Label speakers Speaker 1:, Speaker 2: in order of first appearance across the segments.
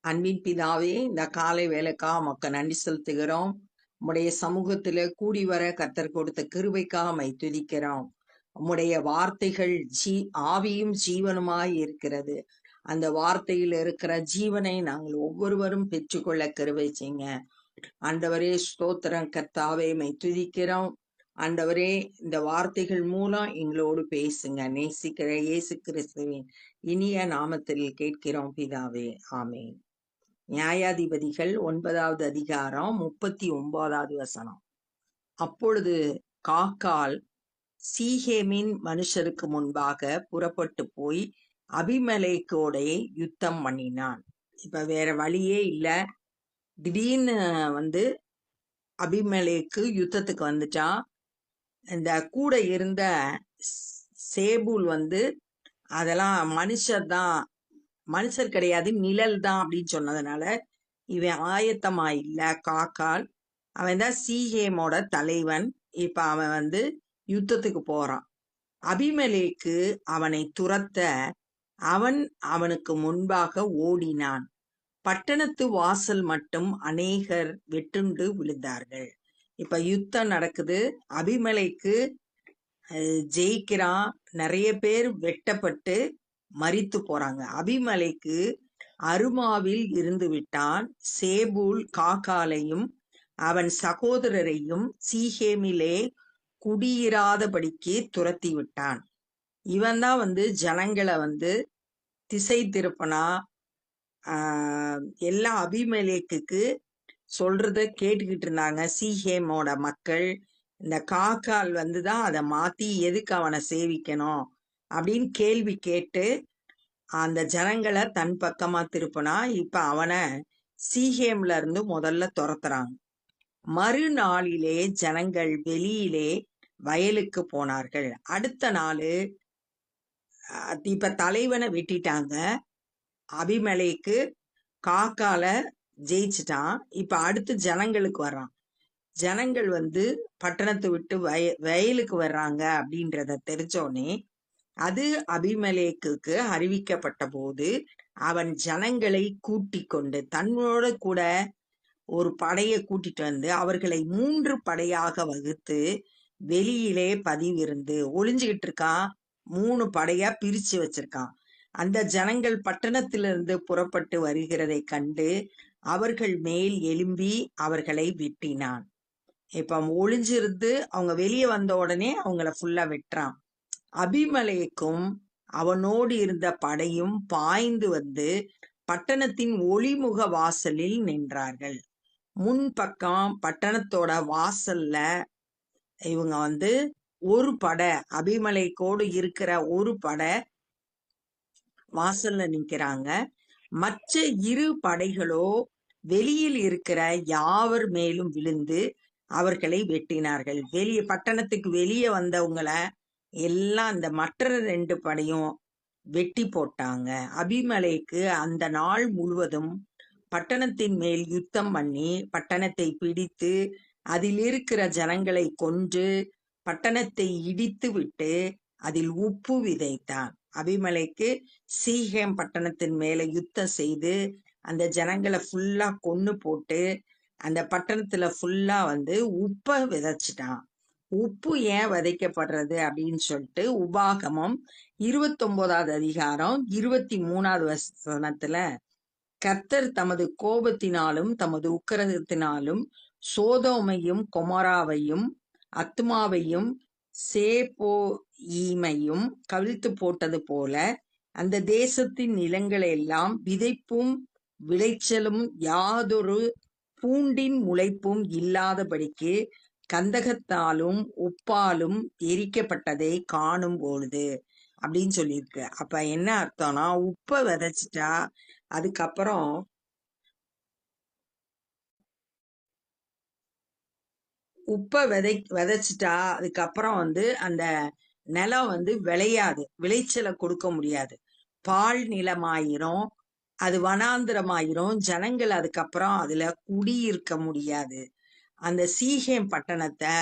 Speaker 1: அன்பின் பிதாவே இந்த காலை வேலைக்கா மக்கள் நன்றி செலுத்துகிறோம். உம்முடைய சமூகத்துல கூடி வர கத்தர் கொடுத்த கிருபைக்காக மை துதிக்கிறோம். உம்முடைய வார்த்தைகள் ஜீ ஆவியும் ஜீவனுமாய் இருக்கிறது. அந்த வார்த்தையில் இருக்கிற ஜீவனை நாங்கள் ஒவ்வொருவரும் பெற்றுக்கொள்ள கருவை செய்யுங்க. ஆண்டவரே ஸ்தோத்திரம் கர்த்தாவே மை துதிக்கிறோம். ஆண்டவரே இந்த வார்த்தைகள் மூலம் எங்களோடு பேசுங்க. நேசிக்கிற இயேசு கிறிஸ்துவின் இனிய நாமத்தில் கேட்கிறோம் பிதாவே. ஆமேன். நியாயாதிபதிகள் ஒன்பதாவது அதிகாரம் முப்பத்தி ஒன்பதாவது வசனம். அப்பொழுது காக்கால் சீஹேமின் மனுஷருக்கு முன்பாக புறப்பட்டு போய் அபிமலேக்கோடே யுத்தம் பண்ணினான். இப்ப வேற வழியே இல்ல. திடீர்னு வந்து அபிமலைக்கு யுத்தத்துக்கு வந்துட்டான் இந்த கூட இருந்த சேபூல் வந்து அதெல்லாம் மனுஷர் தான் மனுஷர் கிடையாது நிழல் தான் அப்படின்னு சொன்னதுனால இவன் ஆயத்தமா இல்ல காக்கால். அவன் தான் சீஹேமோட தலைவன். இப்ப அவன் வந்து யுத்தத்துக்கு போறான். அபிமலேக்கு அவனை துரத்த அவன் அவனுக்கு முன்பாக ஓடினான். பட்டணத்து வாசல் மட்டும் அநேகர் வெட்டுண்டு விழுந்தார்கள். இப்ப யுத்தம் நடக்குது. அபிமலைக்கு ஜெயிக்கிறான். நிறைய பேர் வெட்டப்பட்டு மறித்து போறாங்க. அபிமலைக்கு அருமாவில் இருந்து விட்டான். சேபூல் காக்காலையும் அவன் சகோதரரையும் சீஹேமிலே குடியிராதபடிக்கு துரத்தி விட்டான். இவன் தான் வந்து ஜனங்களை வந்து திசை திருப்பனா எல்லா அபிமலேக்கு சொல்றத கேட்டுக்கிட்டு இருந்தாங்க சீஹேமோட மக்கள். இந்த காக்கால் வந்து தான் அதை மாத்தி எதுக்கு அவனை சேவிக்கணும்? அப்படின்னு கேள்வி கேட்டு அந்த ஜனங்களை தன் பக்கமா திருப்பினா இப்ப அவனை சீஹேம்ல இருந்து முதல்ல துரத்துறாங்க. மறுநாளிலே ஜனங்கள் வெளியிலே வயலுக்கு போனார்கள். அடுத்த நாள் இப்ப தலைவனை வெட்டிட்டாங்க. அபிமலைக்கு காக்கால ஜெயிச்சிட்டான். இப்ப அடுத்து ஜனங்களுக்கு வர்றான். ஜனங்கள் வந்து பட்டணத்தை விட்டு வய வயலுக்கு வர்றாங்க அப்படின்றத தெரிஞ்சோடனே அது அபிமலேக்குக்கு அறிவிக்கப்பட்ட போது அவன் ஜனங்களை கூட்டிக் கொண்டு தன்னோட கூட ஒரு படையை கூட்டிட்டு வந்து அவர்களை மூன்று படையாக வகுத்து வெளியிலே பதிவிருந்து ஒளிஞ்சுகிட்டு இருக்கான். மூணு படையா பிரிச்சு வச்சிருக்கான். அந்த ஜனங்கள் பட்டணத்திலிருந்து புறப்பட்டு வருகிறதை கண்டு அவர்கள் மேல் எழும்பி அவர்களை வெட்டினான். இப்ப ஒளிஞ்சிருந்து அவங்க வெளியே வந்த உடனே அவங்கள ஃபுல்லா வெட்டுறான். அபிமலேக்கும் அவனோடு இருந்த படையும் பாய்ந்து வந்து பட்டணத்தின் ஒளிமுக வாசலில் நின்றார்கள். முன்பக்கம் பட்டணத்தோட வாசல்ல இவங்க வந்து ஒரு படை அபிமலைக்கோடு இருக்கிற ஒரு படை வாசல்ல நிக்கிறாங்க. மற்ற இரு படைகளோ வெளியில் இருக்கிற யாவர் மேலும் விழுந்து அவர்களை வெட்டினார்கள். வெளியே பட்டணத்துக்கு வெளியே வந்தவங்கள எல்லாம் அந்த மற்ற ரெண்டு படையும் வெட்டி போட்டாங்க. அபிமலைக்கு அந்த நாள் முழுவதும் பட்டணத்தின் மேல் யுத்தம் பண்ணி பட்டணத்தை பிடித்து அதில் இருக்கிற ஜனங்களை கொன்று பட்டணத்தை இடித்து விட்டு அதில் உப்பு விதைத்தான். அபிமலைக்கு சீகேம் பட்டணத்தின் மேல யுத்தம் செய்து அந்த ஜனங்களை ஃபுல்லா கொன்னு போட்டு அந்த பட்டணத்துல ஃபுல்லா வந்து உப்பை விதைச்சிட்டான். உப்பு ஏன் விதைக்கப்படுறது அப்படின்னு சொல்லிட்டு உபாகமம் இருபத்தொன்பதாவது அதிகாரம் இருபத்தி மூணாவது வசனத்துல கர்த்தர் தமது கோபத்தினாலும் தமது உக்கிரகத்தினாலும் சோதோமையும் கொமராவையும் அத்மாவையும் சேபோயீமையும் கவிழ்த்து போட்டது போல அந்த தேசத்தின் நிலங்களை எல்லாம் விதைப்பும் விளைச்சலும் யாதொரு பூண்டின் முளைப்பும் இல்லாதபடிக்கு கந்தகத்தாலும் உப்பாலும் எரிக்கப்பட்டதை காணும் பொழுது அப்படின்னு சொல்லியிருக்கு. அப்ப என்ன அர்த்தம்னா உப்பை விதைச்சிட்டா அதுக்கப்புறம் உப்பை விதை விதைச்சிட்டா அதுக்கப்புறம் வந்து அந்த நிலம் வந்து விளையாது. விளைச்சலை கொடுக்க முடியாது. பால் நிலமாயிரும் அது வனாந்திரமாயிரும் ஜனங்கள் அதுக்கப்புறம் அதுல குடியிருக்க முடியாது. அந்த சீகேம் பட்டணத்தை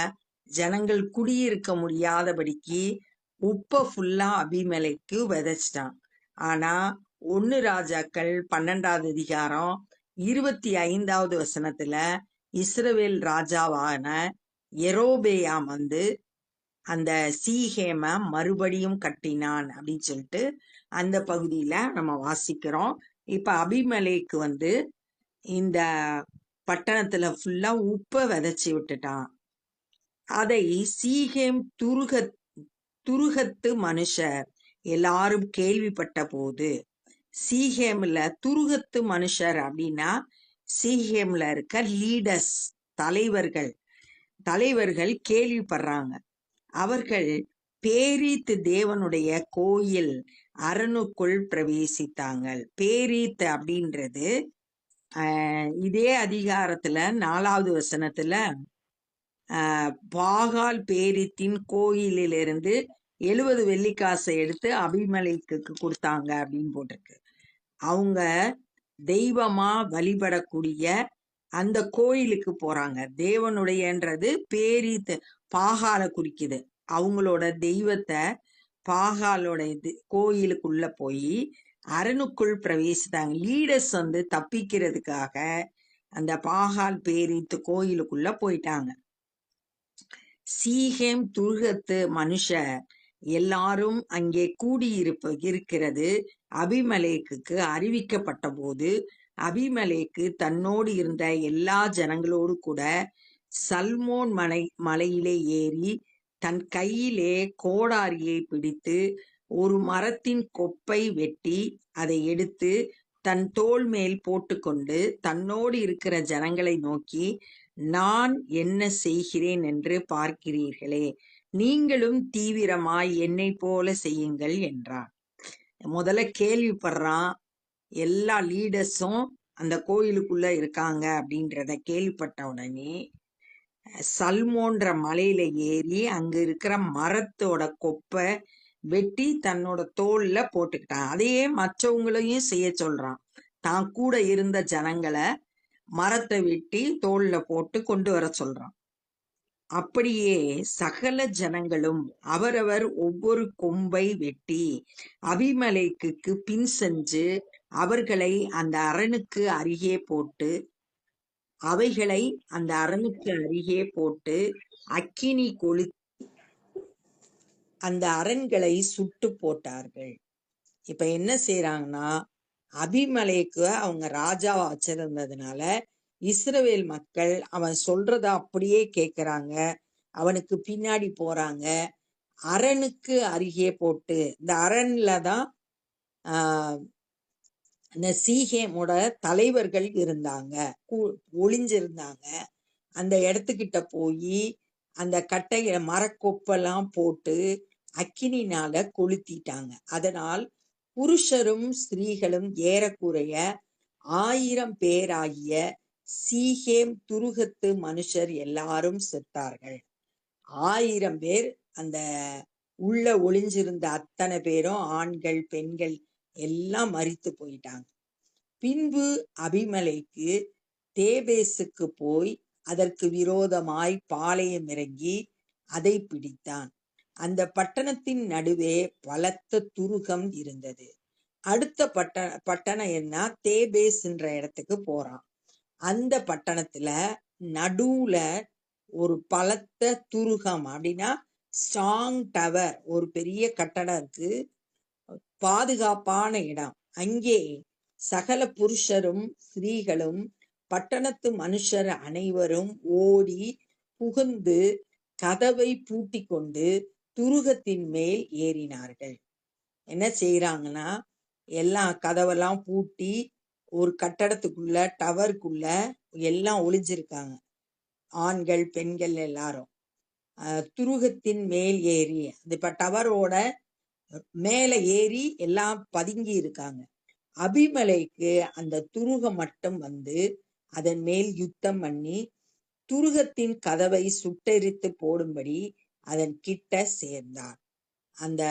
Speaker 1: ஜனங்கள் குடியிருக்க முடியாதபடிக்கு உப்பை ஃபுல்லா அபிமலைக்கு விதைச்சிட்டான். ஆனா ஒன்னு ராஜாக்கள் பன்னெண்டாவது அதிகாரம் இருபத்தி ஐந்தாவது வசனத்துல இஸ்ரவேல் ராஜாவான எரோபேயாம் வந்து அந்த சீஹேம மறுபடியும் கட்டினான் அப்படின்னு சொல்லிட்டு அந்த பகுதியில நம்ம வாசிக்கிறோம். இப்ப அபிமலைக்கு வந்து இந்த பட்டணத்துல ஃபுல்லா உப்பை விதைச்சி விட்டுட்டான். அதை சீகேம் துருக துருகத்து மனுஷர் எல்லாரும் கேள்விப்பட்ட போது சீகேம்ல துருகத்து மனுஷர் அப்படின்னா சீகேம்ல இருக்க லீடர்ஸ் தலைவர்கள் தலைவர்கள் கேள்விப்படுறாங்க. அவர்கள் பேரீத்து தேவனுடைய கோயில் அரணுக்குள் பிரவேசித்தாங்கள். பேரீத்து அப்படின்றது இதே அதிகாரத்துல நாலாவது வசனத்துல ஆஹ் பாகால் பேரித்தின் கோயிலிலிருந்து எழுபது வெள்ளிக்காசை எடுத்து அபிமலைக்கு கொடுத்தாங்க அப்படின்னு போட்டிருக்கு. அவங்க தெய்வமா வழிபடக்கூடிய அந்த கோயிலுக்கு போறாங்க. தேவனுடையன்றது பேரித்து பாகால குறிக்குது. அவங்களோட தெய்வத்தை பாகாலோட இது கோயிலுக்குள்ள போய் அரணுக்குள் பிரவேசித்தாங்க. லீடர்ஸ் வந்து தப்பிக்கிறதுக்காக அந்த பாகால் பேரித்து கோயிலுக்குள்ள போயிட்டாங்க. சீகேம் துருகத்து மனுஷர் எல்லாரும் அங்கே கூடியிருப்ப இருக்கிறது அபிமலேக்கு அறிவிக்கப்பட்ட போது அபிமலேக்கு தன்னோடு இருந்த எல்லா ஜனங்களோடு கூட சல்மோன் மலை மலையிலே ஏறி தன் கையிலே கோடாரியை பிடித்து ஒரு மரத்தின் கொப்பை வெட்டி அதை எடுத்து தன் தோள் மேல் போட்டுக்கொண்டு தன்னோடு இருக்கிற ஜனங்களை நோக்கி நான் என்ன செய்கிறேன் என்று பார்க்கிறீர்களே நீங்களும் தீவிரமாய் என்னை போல செய்யுங்கள் என்றான். முதல்ல கேள்விப்படுறான் எல்லா லீடர்ஸும் அந்த கோயிலுக்குள்ள இருக்காங்க அப்படின்றத கேள்விப்பட்ட உடனே சல்மோன்ற மலையில ஏறி அங்க இருக்கிற மரத்தோட கொப்பை வெட்டி தன்னோட தோல்ல போட்டுக்கிட்டான். அதையே மற்றவங்களையும் செய்ய சொல்றான். தான் கூட இருந்த ஜனங்களை மரத்தை வெட்டி தோல்ல போட்டு கொண்டு வர சொல்றான். அப்படியே சகல ஜனங்களும் அவரவர் ஒவ்வொரு கொம்பை வெட்டி அபிமலைக்கு பின் சென்று அவர்களை அந்த அரணுக்கு அருகே போட்டு அவைகளை அந்த அரணுக்கு அருகே போட்டு அக்கினி கொளு அந்த அரண்களை சுட்டு போட்டார்கள். இப்ப என்ன செய்யறாங்கன்னா அபிமலைக்கு அவங்க ராஜாவா வச்சிருந்ததுனால இஸ்ரவேல் மக்கள் அவன் சொல்றத அப்படியே கேக்குறாங்க. அவனுக்கு பின்னாடி போறாங்க. அரணுக்கு அருகே போட்டு இந்த அரண்ல தான் ஆஹ் இந்த சீகேமோட தலைவர்கள் இருந்தாங்க. ஒளிஞ்சிருந்தாங்க. அந்த இடத்துக்கிட்ட போய் அந்த கட்டையில மரக்கொப்பெல்லாம் போட்டு அக்கினினால கொளுத்திட்டாங்க. அதனால் புருஷரும் ஸ்திரீகளும் ஏறக்குறைய ஆயிரம் பேராகிய சீகேம் துருகத்து மனுஷர் எல்லாரும் செத்தார்கள். ஆயிரம் பேர் அந்த உள்ள ஒளிஞ்சிருந்த அத்தனை பேரும் ஆண்கள் பெண்கள் எல்லாம் மறித்து போயிட்டாங்க. பின்பு அபிமலைக்கு தேபேசுக்கு போய் அதற்கு விரோதமாய் பாளையம் இறங்கி அதை பிடித்தான். அந்த பட்டணத்தின் நடுவே பலத்த துருகம் இருந்தது. அடுத்த பட்ட பட்டணம் என்ன? தேபேஸ்ன்ற இடத்துக்கு போறான். அந்த பட்டணத்துல நடுவுல ஒரு பலத்த துருகம். அப்படின்னா ஸ்ட்ராங் டவர் ஒரு பெரிய கட்டடம் இருக்கு. பாதுகாப்பான இடம். அங்கே சகல புருஷரும் ஸ்திரீகளும் பட்டணத்து மனுஷர் அனைவரும் ஓடி புகுந்து கதவை பூட்டி கொண்டு துருகத்தின் மேல் ஏறினார்கள். என்ன செய்யறாங்கன்னா எல்லாம் கதவெல்லாம் பூட்டி ஒரு கட்டடத்துக்குள்ள டவருக்குள்ள எல்லாம் ஒளிஞ்சிருக்காங்க. ஆண்கள் பெண்கள் எல்லாரும். துருகத்தின் மேல் ஏறி அந்த இப்ப டவரோட மேல ஏறி எல்லாம் பதுங்கி இருக்காங்க. அபிமலைக்கு அந்த துருகம் மட்டும் வந்து அதன் மேல் யுத்தம் பண்ணி துருகத்தின் கதவை சுட்டெரித்து போடும்படி அதன் கிட்ட சேர்ந்தார். அந்த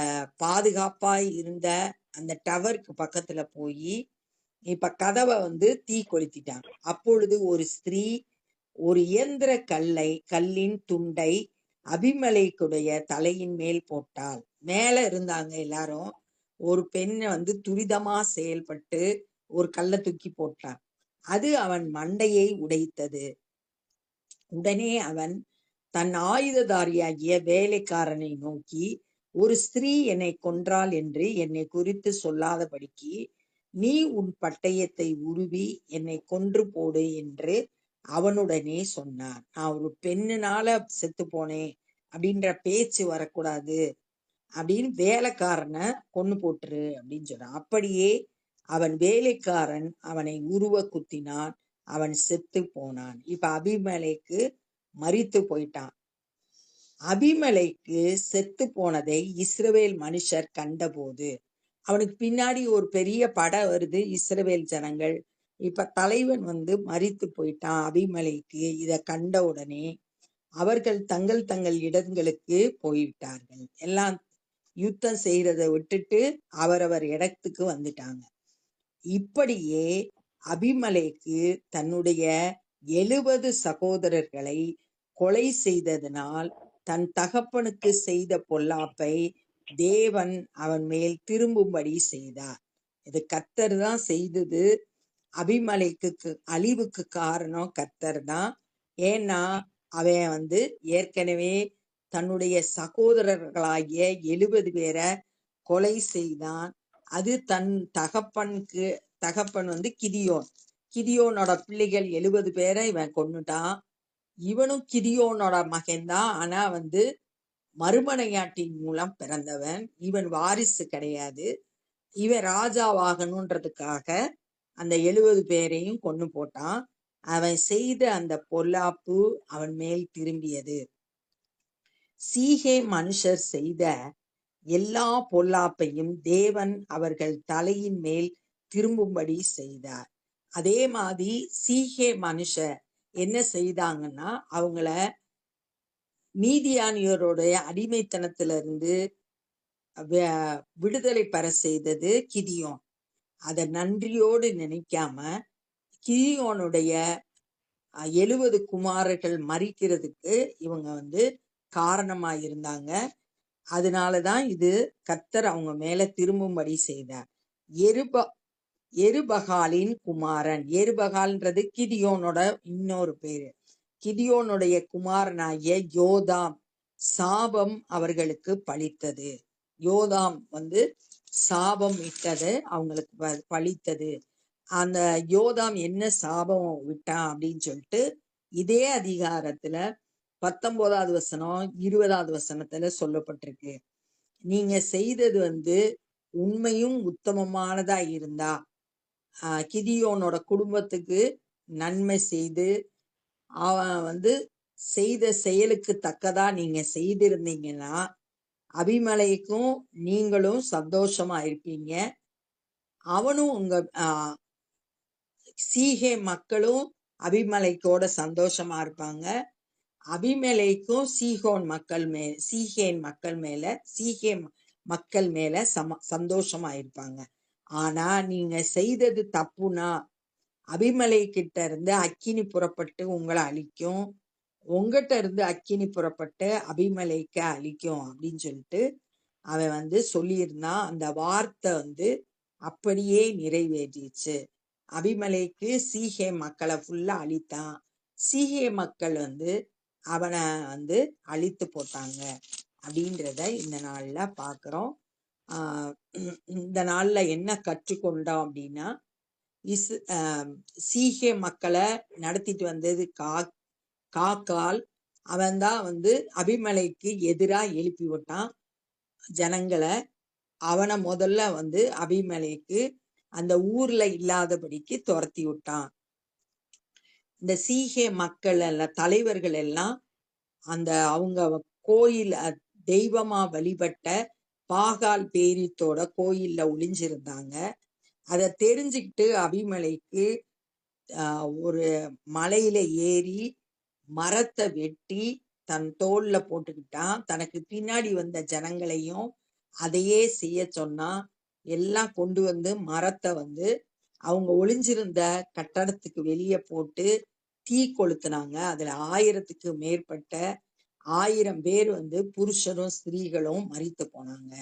Speaker 1: பாதுகாப்பாய் இருந்த அந்த டவருக்கு பக்கத்துல போய் இப்ப கதவை வந்து தீ கொளுத்திட்டாங்க. அப்பொழுது ஒரு ஸ்திரீ ஒரு இயந்திர கல்லை கல்லின் துண்டை அபிமலைக்குடைய தலையின் மேல் போட்டாள். மேல இருந்தாங்க எல்லாரும். ஒரு பெண்ணை வந்து துரிதமா செயல்பட்டு ஒரு கல்லை தூக்கி போட்டான். அது அவன் மண்டையை உடைத்தது. உடனே அவன் தன் ஆயுததாரியாகிய வேலைக்காரனை நோக்கி ஒரு ஸ்திரீ என்னை கொன்றாள் என்று என்னை குறித்து சொல்லாதபடிக்கு நீ உன் பட்டயத்தை உருவி என்னை கொன்று போடு என்று அவனுடனே சொன்னார் நான் ஒரு பெண்ணுனால செத்து போனேன் அப்படின்ற பேச்சு வரக்கூடாது அப்படின்னு வேலைக்காரனை கொன்னு போட்டுரு அப்படின்னு சொன்னான். அப்படியே அவன் வேலைக்காரன் அவனை உருவ குத்தினான். அவன் செத்து போனான். இப்ப அபிமலைக்கு மறித்து போயிட்டான். அபிமலைக்கு செத்து போனதை இஸ்ரவேல் மனுஷர் கண்டபோது அவனுக்கு பின்னாடி ஒரு பெரிய படம் வருது இஸ்ரவேல் ஜனங்கள். இப்ப தலைவன் வந்து மறித்து போயிட்டான் அபிமலைக்கு இத கண்ட உடனே அவர்கள் தங்கள் தங்கள் இடங்களுக்கு போய்விட்டார்கள். எல்லாம் யுத்தம் செய்யறத விட்டுட்டு அவரவர் இடத்துக்கு வந்துட்டாங்க. இப்படியே அபிமலைக்கு தன்னுடைய எழுபது சகோதரர்களை கொலை செய்ததினால் தன் தகப்பனுக்கு செய்த பொல்லாப்பை தேவன் அவன் மேல் திரும்பும்படி செய்தார். இது கத்தர் தான் செய்தது. அபிமலைக்கு அழிவுக்கு காரணம் கத்தர் தான். ஏன்னா அவன் வந்து ஏற்கனவே தன்னுடைய சகோதரர்களாகிய எழுபது பேரை கொலை செய்தான். அது தன் தகப்பனுக்கு தகப்பன் வந்து கிதியோன். கிதியோனோட பிள்ளைகள் எழுபது பேரை இவன் கொண்டுட்டான் இவனும் கிரியோனோட மகன்தான். ஆனா வந்து மறுமனையாட்டின் மூலம் பிறந்தவன். இவன் வாரிசு கிடையாது. இவன் ராஜாவாகணுன்றதுக்காக அந்த எழுபது பேரையும் கொண்டு போட்டான். அவன் செய்த அந்த பொல்லாப்பு அவன் மேல் திரும்பியது. சீகே மனுஷர் செய்த எல்லா பொல்லாப்பையும் தேவன் அவர்கள் தலையின் மேல் திரும்பும்படி செய்தார். அதே மாதிரி சீகே மனுஷர் என்ன செய்தாங்கன்னா அவங்கள நீதியானியோருடைய அடிமைத்தனத்திலிருந்து விடுதலை பெற செய்தது கிதியோன். அதை நன்றியோடு நினைக்காம கிதியோனுடைய எழுபது குமாரர்கள் மறிக்கிறதுக்கு இவங்க வந்து காரணமா இருந்தாங்க. அதனாலதான் இது கத்தர் அவங்க மேல திரும்பும்படி செய்தார். எருப எருபகாலின் குமாரன். எருபகால்ன்றது கிதியோனோட இன்னொரு பேரு. கிதியோனுடைய குமாரனாகிய யோதாம் சாபம் அவர்களுக்கு பலித்தது யோதாம் வந்து சாபம் இட்டது அவங்களுக்கு பழித்தது. அந்த யோதாம் என்ன சாபம் விட்டான் அப்படின்னு சொல்லிட்டு இதே அதிகாரத்துல பத்தொன்பதாவது வசனம் இருபதாவது வசனத்துல சொல்லப்பட்டிருக்கு. நீங்க செய்தது வந்து உண்மையும் உத்தமமானதா இருந்தா கிதியோனோட குடும்பத்துக்கு நன்மை செய்து அவன் வந்து செய்த செயலுக்கு தக்கதா நீங்க செய்திருந்தீங்கன்னா அபிமலைக்கும் நீங்களும் சந்தோஷமா இருப்பீங்க. அவனும் உங்க ஆஹ் சீகே மக்களும் அபிமலைக்கோட சந்தோஷமா இருப்பாங்க. அபிமலைக்கும் சீகோன் மக்கள் மே சீகேன் மக்கள் மேல சீகே மக்கள் மேல சம சந்தோஷமா இருப்பாங்க. ஆனா நீங்க செய்தது தப்புனா அபிமலை கிட்ட இருந்து அக்கினி புறப்பட்டு உங்களை அழிக்கும். உங்ககிட்ட இருந்து அக்கினி புறப்பட்டு அபிமலைக்க அழிக்கும் அப்படின்னு சொல்லிட்டு அவன் வந்து சொல்லியிருந்தான் அந்த வார்த்தை வந்து அப்படியே நிறைவேறிச்சு அபிமலைக்கு சீகே மக்களை ஃபுல்லா அழித்தான். சீகே மக்கள் வந்து அவனை வந்து அழித்து போட்டாங்க அப்படின்றத இந்த நாள்ல பாக்குறோம். இந்த நாளில் என்ன கற்றுக்கொண்டோம் அப்படின்னா இஸ் ஆஹ் சீகே மக்களை நடத்திட்டு வந்தது கா காக்கால். அவன்தான் வந்து அபிமலைக்கு எதிராக எழுப்பி விட்டான் ஜனங்களை. அவனை முதல்ல வந்து அபிமலைக்கு அந்த ஊர்ல இல்லாதபடிக்கு துரத்தி விட்டான். இந்த சீகே மக்கள் எல்லாம் தலைவர்கள் எல்லாம் அந்த அவங்க கோயில் தெய்வமா வழிபட்ட பாகால் பேரித்தோட கோயில்ல ஒளிஞ்சிருந்தாங்க. அதை தெரிஞ்சுக்கிட்டு அபிமலைக்கு ஒரு மலையில ஏறி மரத்தை வெட்டி தன் தோல்ல போட்டுக்கிட்டான். தனக்கு பின்னாடி வந்த ஜனங்களையும் அதையே செய்ய சொன்னான் எல்லாம் கொண்டு வந்து மரத்தை வந்து அவங்க ஒளிஞ்சிருந்த கட்டடத்துக்கு வெளியே போட்டு தீ கொளுத்துனாங்க. அதுல ஆயிரத்துக்கு மேற்பட்ட ஆயிரம் பேர் வந்து புருஷரும் ஸ்திரீகளும் மறித்து போனாங்க.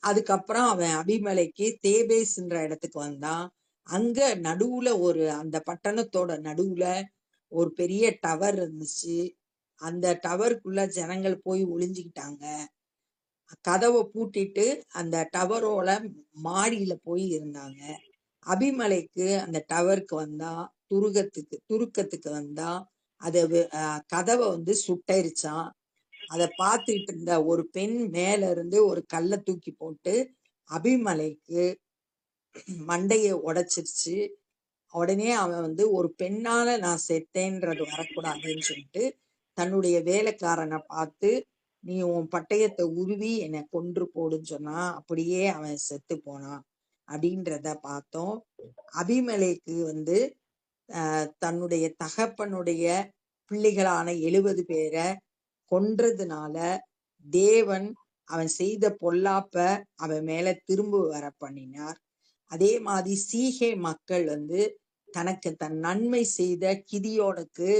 Speaker 1: அதுக்கப்புறம் அவன் அபிமலைக்கு தேபேஸ்ன்ற இடத்துக்கு வந்தான். அங்க நடுவுல ஒரு அந்த பட்டணத்தோட நடுவுல ஒரு பெரிய டவர் இருந்துச்சு. அந்த டவருக்குள்ள ஜனங்கள் போய் ஒளிஞ்சுக்கிட்டாங்க. கதவை பூட்டிட்டு அந்த டவரோட மாடியில போய் இருந்தாங்க. அபிமலைக்கு அந்த டவருக்கு வந்தா துருகத்துக்கு துருக்கத்துக்கு வந்தா அதை கதவை வந்து சுட்டரிச்சான். அதை பார்த்துட்டு இருந்த ஒரு பெண் மேல இருந்து ஒரு கல்லை தூக்கி போட்டு அபிமலைக்கு மண்டையை உடைச்சிருச்சு. உடனே அவன் வந்து ஒரு பெண்ணால நான் செத்தேன்றது வரக்கூடாதுன்னு சொல்லிட்டு தன்னுடைய வேலைக்காரனை பார்த்து நீ உன் பட்டயத்தை உருவி என்னை கொன்று போடுன்னு சொன்னா அப்படியே அவன் செத்து போனான். அப்படின்றத பார்த்தோம். அபிமலைக்கு வந்து தன்னுடைய தகப்பனுடைய பிள்ளைகளான எழுபது பேரை கொன்றதுனால தேவன் அவன் செய்த பொல்லாப்ப அவன் மேல திரும்ப வர பண்ணினார். அதே மாதிரி சீகே மக்கள் வந்து தனக்கு தன் நன்மை செய்த கிதியோனுக்கு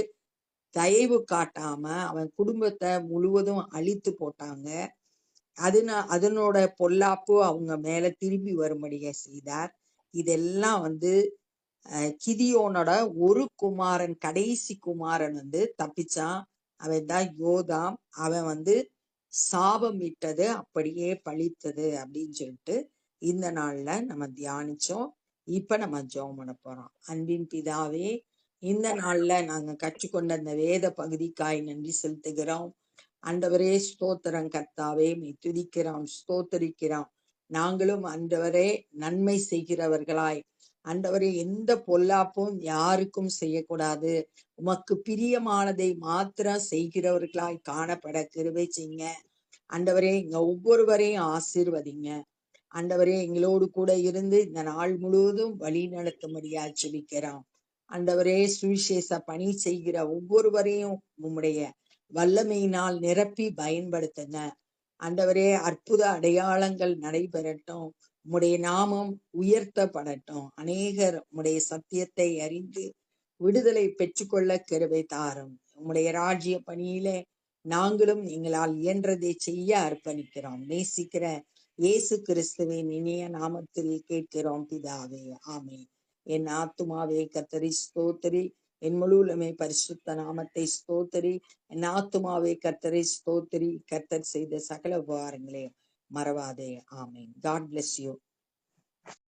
Speaker 1: தயவு காட்டாம அவன் குடும்பத்தை முழுவதும் அழித்து போட்டாங்க. அதுனா அதனோட பொல்லாப்பு அவங்க மேல திரும்பி வரும்படியா செய்தார். இதெல்லாம் வந்து கிதியோனோட ஒரு குமாரன் கடைசி குமாரன் வந்து தப்பிச்சான். அவன் தான் யோதாம். அவன் வந்து சாபம் விட்டது அப்படியே பழித்தது அப்படின்னு சொல்லிட்டு இந்த நாள்ல நம்ம தியானிச்சோம். இப்ப நம்ம ஜோம் பண்ண போறோம். அன்பின் பிதாவே இந்த நாள்ல நாங்க கற்றுக்கொண்ட இந்த வேத பகுதிக்காய் நன்றி செலுத்துகிறோம். அண்டவரே ஸ்தோத்திரம் கர்த்தாவே மெய் துதிக்கிறோம் ஸ்தோத்தரிக்கிறோம். நாங்களும் அண்டவரே நன்மை செய்கிறவர்களாய். ஆண்டவரே எந்த பொல்லாப்பும் யாருக்கும் செய்யக்கூடாது. உமக்கு பிரியமானதை மாத்திரம் செய்கிறவர்களாய் காணப்பட கிருவை செய்யுங்க. ஆண்டவரே இங்க ஒவ்வொருவரையும் ஆசீர்வதிங்க. ஆண்டவரே எங்களோடு கூட இருந்து இந்த நாள் முழுவதும் வழி நடத்தும்படியா ஜெபிக்கிறோம். ஆண்டவரே சுவிசேஷ பணி செய்கிற ஒவ்வொருவரையும் உம்முடைய வல்லமையினால் நிரப்பி பயன்படுத்துங்க. ஆண்டவரே அற்புத அடையாளங்கள் நடைபெறட்டும். உம்முடைய நாமம் உயர்த்தப்படட்டும். அநேகர் உம்முடைய சத்தியத்தை அறிந்து விடுதலை பெற்றுக்கொள்ள கருவை தாரும். உம்முடைய ராஜ்ய பணியிலே நாங்களும் எங்களால் இயன்றதை செய்ய அர்ப்பணிக்கிறோம். நேசிக்கிற இயேசு கிறிஸ்துவின் இனிய நாமத்தில் கேட்கிறோம் பிதாவே. ஆமே என் ஆத்துமாவே கத்தரி ஸ்தோத்தரி. என் முழுவலுமே பரிசுத்த நாமத்தை ஸ்தோத்தரி. என் ஆத்துமாவே கத்தரி ஸ்தோத்தரி. கத்தர் செய்த சகல உபகாரங்களே மறவாதே ஆமென் காட் bless யூ